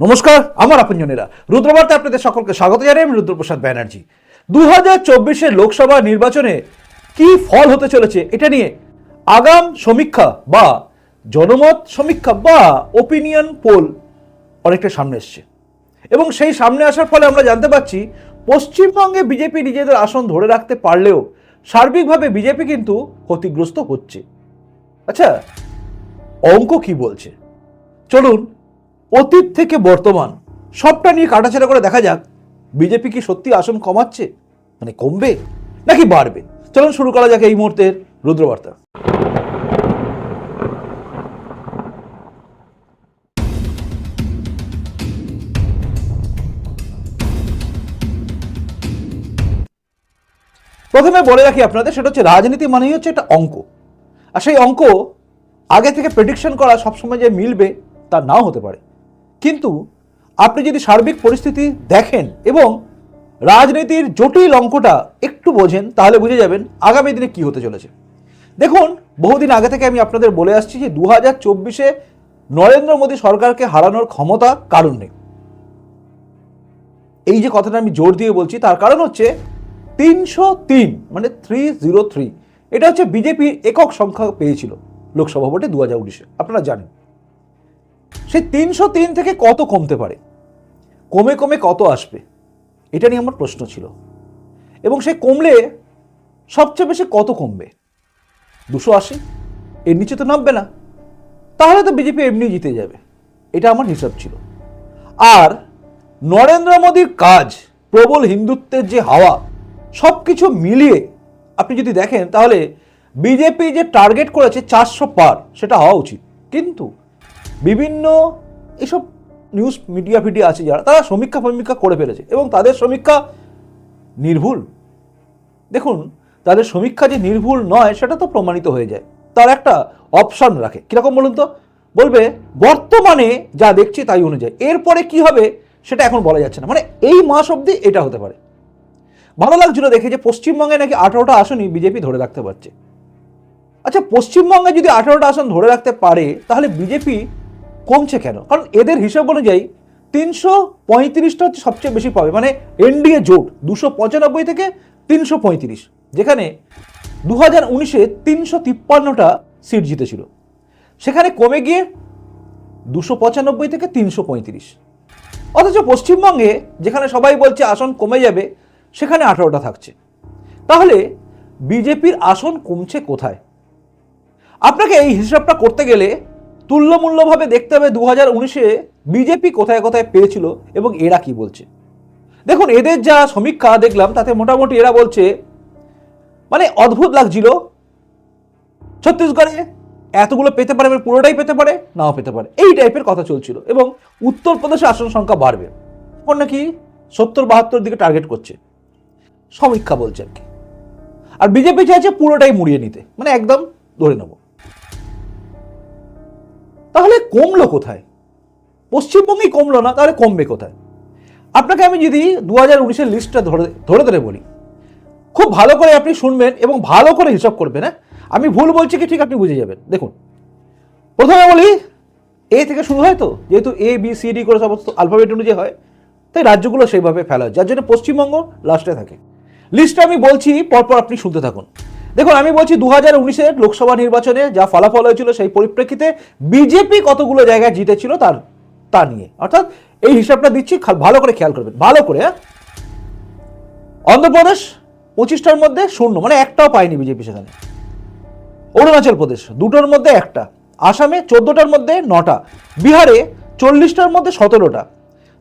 নমস্কার, আমার আপনজনেরা। রুদ্রবার্তে আপনাদের সকলকে স্বাগত জানাই, আমি রুদ্রপ্রসাদ ব্যানার্জি। দু হাজার চব্বিশের লোকসভা নির্বাচনে কি ফল হতে চলেছে, এটা নিয়ে আগাম সমীক্ষা বা জনমত সমীক্ষা বা ওপিনিয়ন পোল অনেকটা সামনে এসছে। এবং সেই সামনে আসার ফলে আমরা জানতে পারছি, পশ্চিমবঙ্গে বিজেপি নিজেদের আসন ধরে রাখতে পারলেও সার্বিকভাবে বিজেপি কিন্তু ক্ষতিগ্রস্ত হচ্ছে। আচ্ছা অঙ্ক কি বলছে? চলুন অতীত থেকে বর্তমান, সবটা নিয়ে কাটাছেড়া করে দেখা যাক, বিজেপি কি সত্যি আসন কমাচ্ছে? মানে কমবে? নাকি বাড়বে? চলুন শুরু করা যাক এই মুহূর্তের রুদ্রবার্তা। প্রথমে বলে রাখি আপনাদের, সেটা হচ্ছে রাজনীতি মানেই হচ্ছে একটা অঙ্ক। আর সেই অঙ্ক আগে থেকে প্রেডিকশন করা সবসময় যে মিলবে, তা নাও হতে পারে। কিন্তু আপনি যদি সার্বিক পরিস্থিতি দেখেন এবং রাজনীতির জটিল অঙ্কটা একটু বোঝেন, তাহলে বুঝে যাবেন আগামী দিনে কি হতে চলেছে। দেখুন, বহুদিন আগে থেকে আমি আপনাদের বলে আসছি যে দু হাজার চব্বিশে নরেন্দ্র মোদী সরকারকে হারানোর ক্ষমতা কারণ নেই? এই যে কথাটা আমি জোর দিয়ে বলছি, তার কারণ হচ্ছে তিনশো তিন মানে থ্রি জিরো থ্রি এটা হচ্ছে বিজেপি একক সংখ্যা পেয়েছিল লোকসভা ভোটে দু হাজার উনিশে। আপনারা জানেন। সেই তিনশো তিন থেকে কত কমতে পারে? কমে কমে কত আসবে? এটা নিয়ে আমার প্রশ্ন ছিল। এবং সে কমলে সবচেয়ে বেশি কত কমবে? দুশো আশি? এর নিচে তো নামবে না। তাহলে তো বিজেপি এমনি জিতে যাবে। এটা আমার হিসাব ছিল। আর নরেন্দ্র মোদীর কাজ, প্রবল হিন্দুত্বের যে হাওয়া সব কিছু মিলিয়ে আপনি যদি দেখেন, তাহলে বিজেপি যে টার্গেট করেছে চারশো পার, সেটা হওয়া উচিত। কিন্তু বিভিন্ন এসব নিউজ মিডিয়া ফিডিয়া আছে যারা, তারা সমীক্ষা ফমীক্ষা করে ফেলেছে এবং তাদের সমীক্ষা নির্ভুল। দেখুন, তাদের সমীক্ষা যে নির্ভুল নয়, সেটা তো প্রমাণিত হয়ে যায়। তার একটা অপশন রাখে। কীরকম বলুন তো? বলবে, বর্তমানে যা দেখছি তাই অনুযায়ী। এরপরে কি হবে, সেটা এখন বলা যাচ্ছে না। মানে এই মাস অবধি এটা হতে পারে। ভালো লাগছিল দেখে যে পশ্চিমবঙ্গে নাকি আঠারোটা আসনই বিজেপি ধরে রাখতে পারছে। আচ্ছা পশ্চিমবঙ্গে যদি আঠারোটা আসন ধরে রাখতে পারে, তাহলে বিজেপি কমছে কেন? কারণ এদের হিসাব অনুযায়ী তিনশো পঁয়ত্রিশটা হচ্ছে সবচেয়ে বেশি পাবে। মানে এনডিএ জোট দুশো পঁচানব্বই থেকে তিনশো পঁয়ত্রিশ, যেখানে দু হাজার উনিশে তিনশো তিপ্পান্নটা সিট জিতেছিল। সেখানে কমে গিয়ে দুশো পঁচানব্বই থেকে তিনশো পঁয়ত্রিশ। অথচ পশ্চিমবঙ্গে যেখানে সবাই বলছে আসন কমে যাবে, সেখানে আঠারোটা থাকছে। তাহলে বিজেপির আসন কমছে কোথায়? আপনাকে এই হিসাবটা করতে গেলে তুল্যমূল্যভাবে দেখতে হবে দু হাজার উনিশে বিজেপি কোথায় কোথায় পেয়েছিল এবং এরা কি বলছে। দেখুন, এদের যা সমীক্ষা দেখলাম, তাতে মোটামুটি এরা বলছে মানে অদ্ভুত লাগছিল। ছত্তিশগড়ে এতগুলো পেতে পারে পুরোটাই পেতে পারে, নাও পেতে পারে। এই টাইপের কথা চলছিল এবং উত্তরপ্রদেশে আসন সংখ্যা বাড়বে। এখন নাকি সত্তর বাহাত্তর দিকে টার্গেট করছে। সমীক্ষা বলছে আর কি। আর বিজেপি চাইছে পুরোটাই মুড়িয়ে নিতে। মানে একদম ধরে নেব। তাহলে কমলো কোথায়? পশ্চিমবঙ্গেই কমলো না, তাহলে কমবে কোথায়? আপনাকে আমি যদি দু হাজার উনিশের লিস্টটা ধরে ধরে ধরে বলি, খুব ভালো করে আপনি শুনবেন এবং ভালো করে হিসাব করবেন হ্যাঁ? আমি ভুল বলছি কি ঠিক আপনি বুঝে যাবেন। দেখুন, প্রথমে বলি এ থেকে শুরু হয় তো? যেহেতু এ বি সি ডি করে সমস্ত আলফাবেট অনুযায়ী হয়, তাই রাজ্যগুলো সেইভাবে ফেলা হয়। যার জন্য পশ্চিমবঙ্গ লাস্টে থাকে। লিস্টটা আমি বলছি, পরপর আপনি শুনতে থাকুন। দেখুন, আমি বলছি দু হাজার উনিশের লোকসভা নির্বাচনে যা ফলাফল হয়েছিল সেই পরিপ্রেক্ষিতে বিজেপি কতগুলো জায়গায় জিতেছিল তার, তা নিয়ে। অর্থাৎ এই হিসাবটা দিচ্ছি ভালো করে খেয়াল করবেন, ভালো করে হ্যাঁ? অন্ধ্রপ্রদেশ পঁচিশটার মধ্যে শূন্য মানে একটাও পায়নি বিজেপি সেখানে। অরুণাচল প্রদেশ দুটোর মধ্যে একটা, আসামে চোদ্দোটার মধ্যে নটা, বিহারে চল্লিশটার মধ্যে সতেরোটা।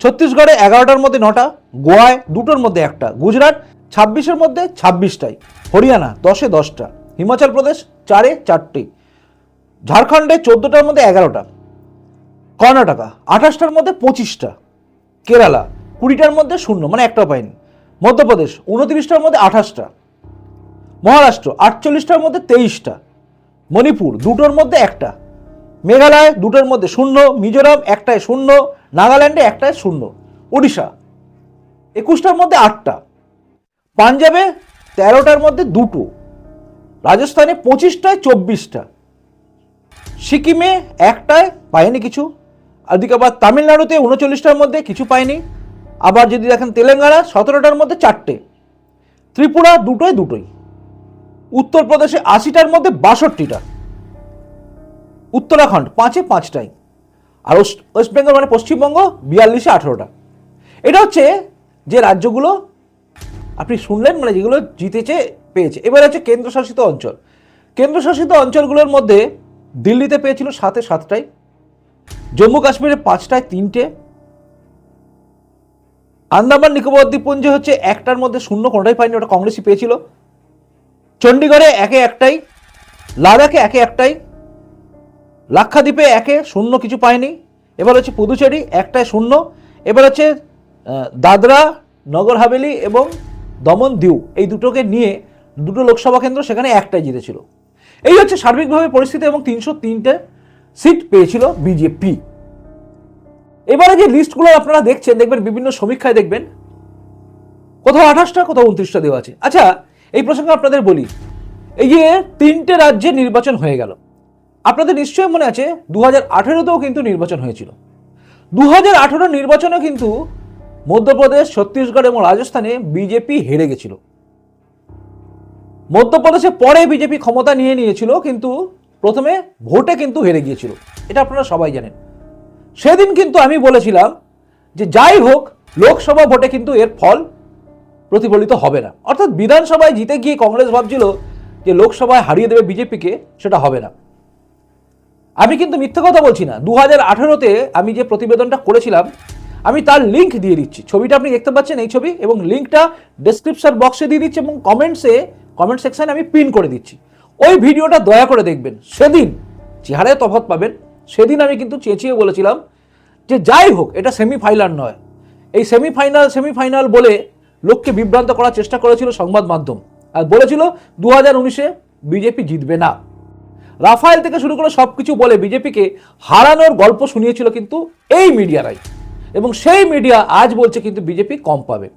ছত্তিশগড়ে এগারোটার মধ্যে নটা, গোয়ায় দুটোর মধ্যে একটা, গুজরাট ছাব্বিশের মধ্যে ছাব্বিশটাই হরিয়ানা দশে দশটা, হিমাচল প্রদেশ চারে চারটি, ঝাড়খণ্ডে চোদ্দোটার মধ্যে এগারোটা, কর্ণাটকা আঠাশটার মধ্যে পঁচিশটা, কেরালা কুড়িটার মধ্যে শূন্য মানে একটাও পায়নি মধ্যপ্রদেশ উনত্রিশটার মধ্যে আঠাশটা, মহারাষ্ট্র আটচল্লিশটার মধ্যে তেইশটা, মণিপুর দুটোর মধ্যে একটা, মেঘালয় দুটোর মধ্যে শূন্য, মিজোরাম একটায় শূন্য নাগাল্যান্ডে একটায় শূন্য উড়িষ্যা একুশটার মধ্যে আটটা, পাঞ্জাবে তেরোটার মধ্যে দুটো, রাজস্থানে পঁচিশটায় চব্বিশটা, সিকিমে একটায় পায়নি কিছু আর দিকে আবার তামিলনাড়ুতে উনচল্লিশটার মধ্যে কিছু পায়নি, আবার যদি দেখেন তেলেঙ্গানা সতেরোটার মধ্যে চারটে, ত্রিপুরা দুটোই দুটোই, উত্তরপ্রদেশে আশিটার মধ্যে বাষট্টিটা, উত্তরাখণ্ড পাঁচে পাঁচটাই। আর ওয়েস্ট বেঙ্গল মানে পশ্চিমবঙ্গ বিয়াল্লিশে আঠেরোটা। এটা হচ্ছে যে রাজ্যগুলো আপনি শুনলেন মানে যেগুলো জিতেছে, পেয়েছে। এবার হচ্ছে কেন্দ্রশাসিত অঞ্চল। কেন্দ্রশাসিত অঞ্চলগুলোর মধ্যে দিল্লিতে পেয়েছিল সাতে সাতটাই জম্মু কাশ্মীরে পাঁচটায় তিনটে, আন্দামান, নিকোবর, দ্বীপপুঞ্জে হচ্ছে একটার মধ্যে শূন্য, কোনোটাই পায়নি, ওটা কংগ্রেসই পেয়েছিল। চণ্ডীগড়ে একে একটাই, লাদাখে একে একটাই লাক্ষাদ্বীপে একে শূন্য কিছু পায়নি। এবার হচ্ছে পুদুচেরি, একটায় শূন্য। এবার হচ্ছে দাদরা, নগর হাভেলি এবং দমন দিউ এই দুটোকে নিয়ে দুটো লোকসভা কেন্দ্র সেখানে একটাই জিতেছিল। এই হচ্ছে সার্বিকভাবে পরিস্থিতি এবং তিনশো তিনটে সিট পেয়েছিল বিজেপি। এবারে যে লিস্টগুলো আপনারা দেখছেন, দেখবেন বিভিন্ন সমীক্ষায় দেখবেন, কোথাও আঠাশটা, কোথাও উনত্রিশটা দেওয়া আছে। আচ্ছা এই প্রসঙ্গে আপনাদের বলি, এই যে তিনটে রাজ্যে নির্বাচন হয়ে গেল আপনাদের নিশ্চয়ই মনে আছে দু হাজার আঠেরোতেও কিন্তু নির্বাচন হয়েছিল। দু হাজার আঠেরো নির্বাচনে কিন্তু মধ্যপ্রদেশ, ছত্তিশগড় এবং রাজস্থানে বিজেপি হেরে গেছিল। মধ্যপ্রদেশে পরে বিজেপি ক্ষমতা নিয়ে নিয়েছিল, কিন্তু প্রথমে ভোটে কিন্তু হেরে গিয়েছিল। এটা আপনারা সবাই জানেন। সেদিন কিন্তু আমি বলেছিলাম যে যাই হোক, লোকসভা ভোটে কিন্তু এর ফল প্রতিফলিত হবে না। অর্থাৎ বিধানসভায় জিতে গিয়ে কংগ্রেস ভাবছিল যে লোকসভায় হারিয়ে দেবে বিজেপিকে, সেটা হবে না। আমি কিন্তু মিথ্যে কথা বলছি না। দু হাজার আমি যে প্রতিবেদনটা করেছিলাম, আমি তার লিঙ্ক দিয়ে দিচ্ছি। ছবিটা আপনি দেখতে পাচ্ছেন এই ছবি এবং লিঙ্কটা ডেসক্রিপশন বক্সে দিয়ে দিচ্ছি এবং কমেন্টসে কমেন্ট সেকশনে আমি পিন করে দিচ্ছি। ওই ভিডিওটা দয়া করে দেখবেন। সেদিন চেহারায় তফাৎ পাবেন। সেদিন আমি কিন্তু চেঁচিয়ে বলেছিলাম যে যাই হোক, এটা সেমিফাইনাল নয়। এই সেমিফাইনাল সেমিফাইনাল বলে লোককে বিভ্রান্ত করার চেষ্টা করেছিল সংবাদ মাধ্যম। আর বলেছিল দু হাজার উনিশে বিজেপি জিতবে না। রাফায়েল থেকে শুরু করে সব কিছু বলে বিজেপিকে হারানোর গল্প শুনিয়েছিল কিন্তু এই মিডিয়ারাই। এবং সেই মিডিয়া আজ বলছে কিন্তু বিজেপি কম পাবে।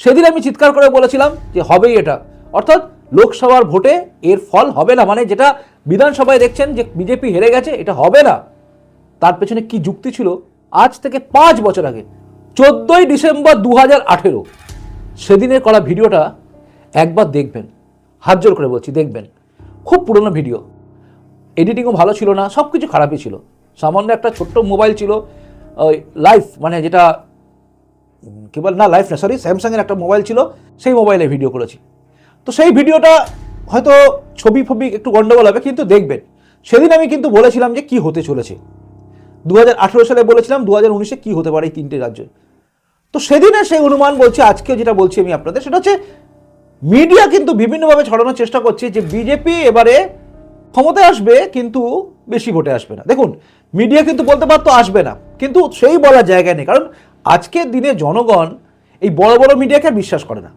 সেদিন আমি চিৎকার করে বলেছিলাম যে হবেই এটা। অর্থাৎ লোকসভার ভোটে এর ফল হবে না মানে যেটা বিধানসভায় দেখছেন যে বিজেপি হেরে গেছে, এটা হবে না। তার পেছনে কি যুক্তি ছিল? আজ থেকে পাঁচ বছর আগে, চোদ্দই ডিসেম্বর দু হাজার আঠেরো। সেদিনের করা ভিডিওটা একবার দেখবেন। হাত জোর করে বলছি, দেখবেন। খুব পুরনো ভিডিও। এডিটিংও ভালো ছিল না সব কিছু খারাপই ছিল। সামান্য একটা ছোট্ট মোবাইল ছিল লাইফ মানে যেটা উম, কি বল না লাইফ না সরি স্যামসাংয়ের একটা মোবাইল ছিল সেই মোবাইলে ভিডিও করেছি। তো সেই ভিডিওটা হয়তো ছবি ফবি একটু গন্ডগোল হবে কিন্তু দেখবেন। সেদিন আমি কিন্তু বলেছিলাম যে কি হতে চলেছে। দু হাজার আঠেরো সালে বলেছিলাম দু হাজার উনিশে কী হতে পারে এই তিনটে রাজ্যে। তো সেদিনে সেই অনুমান বলছে আজকে যেটা বলছি আমি আপনাদের সেটা হচ্ছে মিডিয়া কিন্তু বিভিন্নভাবে ছড়ানোর চেষ্টা করছে যে বিজেপি এবারে ক্ষমতায় আসবে, কিন্তু বেশি ভোটে আসবে না। দেখুন, মিডিয়া কিন্তু বলতে পারতো আসবে না, কিন্তু সেই বলার জায়গা নেই, কারণ আজকের দিনে জনগণ এই বড় বড় মিডিয়াকে বিশ্বাস করে না।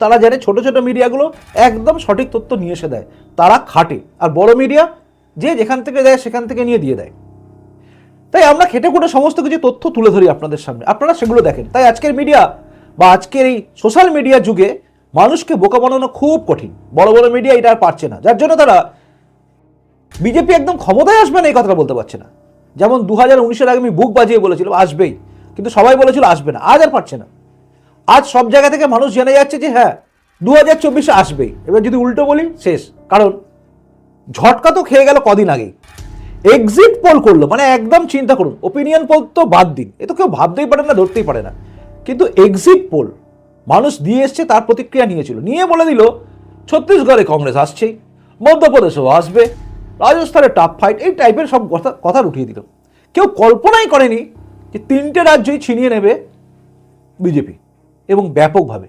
তারা জানে ছোট ছোট মিডিয়াগুলো একদম সঠিক তথ্য নিয়ে এসে দেয়। তারা খাটে, আর বড় মিডিয়া যে যেখান থেকে দেয়, সেখান থেকে নিয়ে দিয়ে দেয়। তাই আমরা খেটে খুঁটে সমস্ত কিছু তথ্য তুলে ধরি আপনাদের সামনে। আপনারা সেগুলো দেখেন। তাই আজকের মিডিয়া বা আজকের এই সোশ্যাল মিডিয়া যুগে মানুষকে বোকা বানানো খুব কঠিন। বড় বড় মিডিয়া এটা আর পারছে না। যার জন্য তারা বিজেপি একদম ক্ষমতায় আসবে না, এই কথাটা বলতে পারছে না। যেমন দু হাজার উনিশের আগে আমি বুক বাজিয়ে বলেছিল, আসবেই। কিন্তু সবাই বলেছিল আসবে না, আজ আর পারছে না। আজ সব জায়গা থেকে মানুষ জেনে যাচ্ছে যে হ্যাঁ দু হাজার চব্বিশে আসবেই। এবার যদি উল্টো বলি, শেষ। কারণ ঝটকা তো খেয়ে গেল কদিন আগেই। এক্সিট পোল করল মানে একদম চিন্তা করুন ওপিনিয়ন পোল তো বাদ দিন। এ তো কেউ ভাবতেই পারে না, ধরতেই পারে না। কিন্তু এক্সিট পোল মানুষ দিয়ে এসছে, তার প্রতিক্রিয়া নিয়েছিল। নিয়ে বলে দিল, ছত্তিশগড়ে কংগ্রেস আসছেই, মধ্যপ্রদেশেও আসবে। রাজস্থানে টাফ ফাইট এই টাইপের সব কথা কথা উঠিয়ে দিল। কেউ কল্পনাই করেনি যে তিনটে রাজ্যই ছিনিয়ে নেবে বিজেপি এবং ব্যাপকভাবে।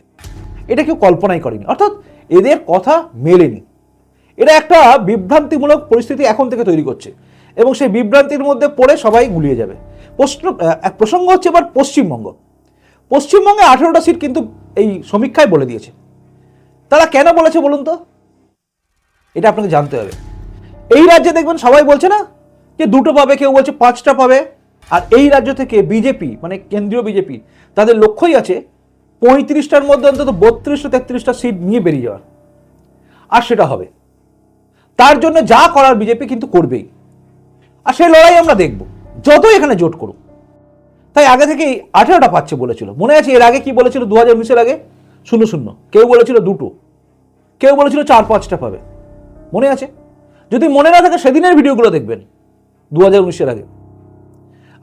এটা কেউ কল্পনাই করেনি। অর্থাৎ এদের কথা মেলেনি। এরা একটা বিভ্রান্তিমূলক পরিস্থিতি এখন থেকে তৈরি করছে এবং সেই বিভ্রান্তির মধ্যে পড়ে সবাই গুলিয়ে যাবে। প্রশ্ন প্রসঙ্গ হচ্ছে এবার পশ্চিমবঙ্গ। পশ্চিমবঙ্গে আঠেরোটা সিট কিন্তু এই সমীক্ষায় বলে দিয়েছে। তারা কেন বলেছে বলুন তো? এটা আপনাকে জানতে হবে। এই রাজ্যে দেখবেন সবাই বলছে না যে দুটো পাবে, কেউ বলছে পাঁচটা পাবে। আর এই রাজ্য থেকে বিজেপি মানে কেন্দ্রীয় বিজেপি তাদের লক্ষ্যই আছে পঁয়ত্রিশটার মধ্যে অন্তত বত্রিশটা, তেত্রিশটা সিট নিয়ে বেরিয়ে যাওয়ার। আর সেটা হবে। তার জন্য যা করার বিজেপি কিন্তু করবেই। আর সেই লড়াই আমরা দেখব, যতই এখানে জোট করুক। তাই আগে থেকেই আঠেরোটা পাচ্ছে বলেছিল। মনে আছে এর আগে কি বলেছিল দু হাজার উনিশের আগে? শূন্য শূন্য। কেউ বলেছিল দুটো। কেউ বলেছিল চার পাঁচটা পাবে। মনে আছে? যদি মনে না থাকে সেদিনের ভিডিওগুলো দেখবেন দু হাজার উনিশের আগে।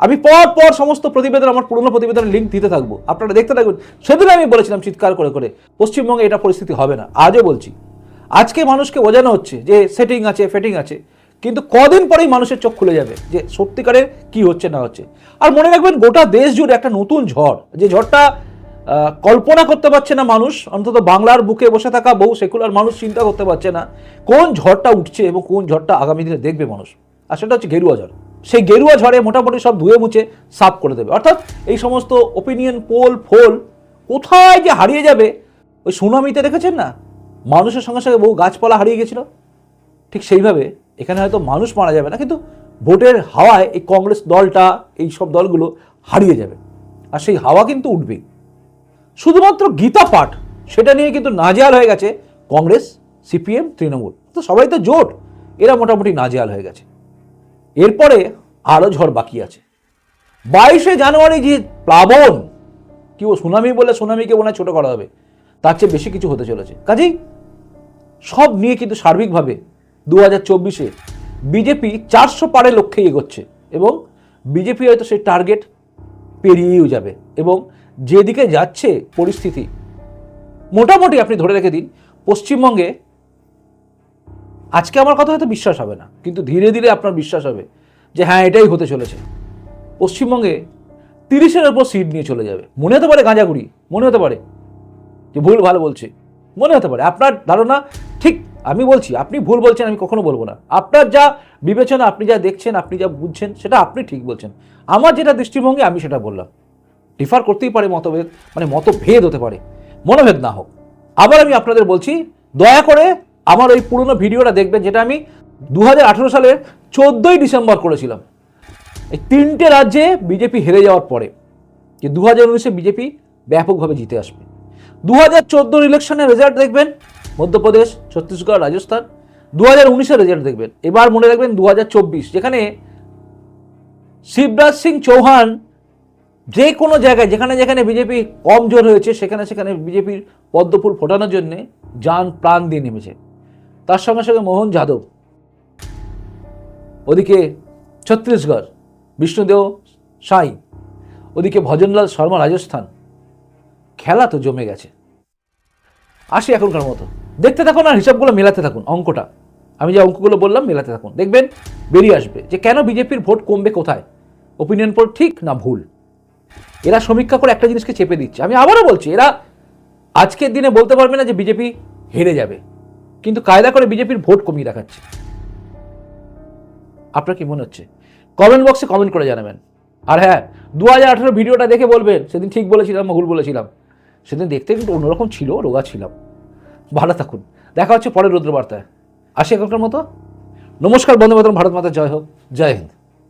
আমি পর পর সমস্ত প্রতিবেদন, আমার পুরনো প্রতিবেদনের লিঙ্ক দিতে থাকব। আপনারা দেখতে থাকবেন। সেদিন আমি বলেছিলাম চিৎকার করে করে, পশ্চিমবঙ্গে এটা পরিস্থিতি হবে না, আজও বলছি। আজকে মানুষকে বোঝানো হচ্ছে যে সেটিং আছে ফেটিং আছে, কিন্তু কদিন পরেই মানুষের চোখ খুলে যাবে যে সত্যিকারের কি হচ্ছে না হচ্ছে। আর মনে রাখবেন, গোটা দেশ জুড়ে একটা নতুন ঝড়, যে ঝড়টা কল্পনা করতে পারছে না মানুষ। অন্তত বাংলার বুকে বসে থাকা বহু সেকুলার মানুষ চিন্তা করতে পারছে না। কোন ঝড়টা উঠছে এবং কোন ঝড়টা আগামী দিনে দেখবে মানুষ? আর সেটা হচ্ছে গেরুয়া ঝড়। সেই গেরুয়া ঝড়ে মোটামুটি সব ধুয়ে মুছে সাফ করে দেবে। অর্থাৎ এই সমস্ত ওপিনিয়ন পোল ফোল কোথায় যে হারিয়ে যাবে, ওই সুনামিতে দেখেছেন না? মানুষের সঙ্গে সঙ্গে বহু গাছপালা হারিয়ে গেছিল। ঠিক সেইভাবে এখানে হয়তো মানুষ মারা যাবে না, কিন্তু ভোটের হাওয়ায় এই কংগ্রেস দলটা, এই সব দলগুলো হারিয়ে যাবে। আর সেই হাওয়া কিন্তু উঠবেই। শুধুমাত্র গীতা পাঠ, সেটা নিয়ে কিন্তু নাজেহাল হয়ে গেছে কংগ্রেস, সিপিএম, তৃণমূল। তো সবাই তো জোট, এরা মোটামুটি নাজেহাল হয়ে গেছে। এরপরে আরও ঝড় বাকি আছে। বাইশে জানুয়ারি যে প্লাবন, কি ও সুনামি বলে সুনামিকে মনে হয় ছোটো করা হবে, তার চেয়ে বেশি কিছু হতে চলেছে। কাজেই সব নিয়ে কিন্তু সার্বিকভাবে দু হাজার চব্বিশে বিজেপি চারশো পারে লক্ষ্যে এগোচ্ছে এবং বিজেপি হয়তো সেই টার্গেট পেরিয়েও যাবে এবং যেদিকে যাচ্ছে পরিস্থিতি, মোটামুটি আপনি ধরে রেখে দিন, পশ্চিমবঙ্গে আজকে আমার কথা হয়তো বিশ্বাস হবে না, কিন্তু ধীরে ধীরে আপনার বিশ্বাস হবে যে হ্যাঁ এটাই হতে চলেছে। পশ্চিমবঙ্গে তিরিশের ওপর সিট নিয়ে চলে যাবে। মনে হতে পারে গাঁজাগুড়ি, মনে হতে পারে যে ভুল ভালো বলছে, মনে হতে পারে। আপনার ধারণা ঠিক, আমি বলছি, আপনি ভুল বলছেন, আমি কখনো বলব না। আপনার যা বিবেচনা, আপনি যা দেখছেন, আপনি যা বুঝছেন, সেটা আপনি ঠিক বলছেন। আমার যেটা দৃষ্টিভঙ্গি, আমি সেটা বললাম। ডিফার করতেই পারে মতভেদ মানে মতভেদ হতে পারে। মনোভেদ না হোক। আবার আমি আপনাদের বলছি, দয়া করে আমার ওই পুরনো ভিডিওটা দেখবেন, যেটা আমি দু হাজার আঠেরো সালের চোদ্দোই ডিসেম্বর করেছিলাম। এই তিনটে রাজ্যে বিজেপি হেরে যাওয়ার পরে, যে দু হাজার উনিশে বিজেপি ব্যাপকভাবে জিতে আসবে। দু হাজার চোদ্দোর ইলেকশনের রেজাল্ট দেখবেন, মধ্যপ্রদেশ, ছত্তিশগড়, রাজস্থান। দু হাজার উনিশের রেজাল্ট দেখবেন। এবার মনে রাখবেন দু হাজার চব্বিশ, যেখানে শিবরাজ সিং চৌহান যে কোনো জায়গায়, যেখানে যেখানে বিজেপি কমজোর হয়েছে, সেখানে সেখানে বিজেপির পদ্মফুল ফোটানোর জন্যে যান প্রাণ দিয়ে নেমেছে। তার সঙ্গে সঙ্গে মোহন যাদব, ওদিকে ছত্তিশগড়, বিষ্ণুদেও সাই, ওদিকে ভজনলাল শর্মা রাজস্থান, খেলা তো জমে গেছে। আসি এখনকার মতো। দেখতে থাকুন আর হিসাবগুলো মেলাতে থাকুন, অঙ্কটা। আমি যে অঙ্কগুলো বললাম, মেলাতে থাকুন। দেখবেন বেরিয়ে আসবে যে কেন বিজেপির ভোট কমবে কোথায়? ওপিনিয়ন পোল ঠিক না ভুল? এরা সমীক্ষা করে একটা জিনিসকে চেপে দিচ্ছে। আমি আবারও বলছি, এরা আজকের দিনে বলতে পারবে না যে বিজেপি হেরে যাবে। কিন্তু কায়দা করে বিজেপির ভোট কমিয়ে রাখাচ্ছে আপনার কি মনে হচ্ছে? কমেন্ট বক্সে কমেন্ট করে জানাবেন। আর হ্যাঁ দু হাজার আঠেরো ভিডিওটা দেখে বলবেন, সেদিন ঠিক বলেছিলাম ভুল বলেছিলাম। সেদিন দেখতে কিন্তু অন্যরকম ছিল, রোগা ছিলাম। ভালো থাকুন। দেখা হচ্ছে পরের রুদ্রবার্তায়। আসি এখনকার মতো। নমস্কার বন্ধু ভারত মাতা, জয় হোক। জয় হিন্দ।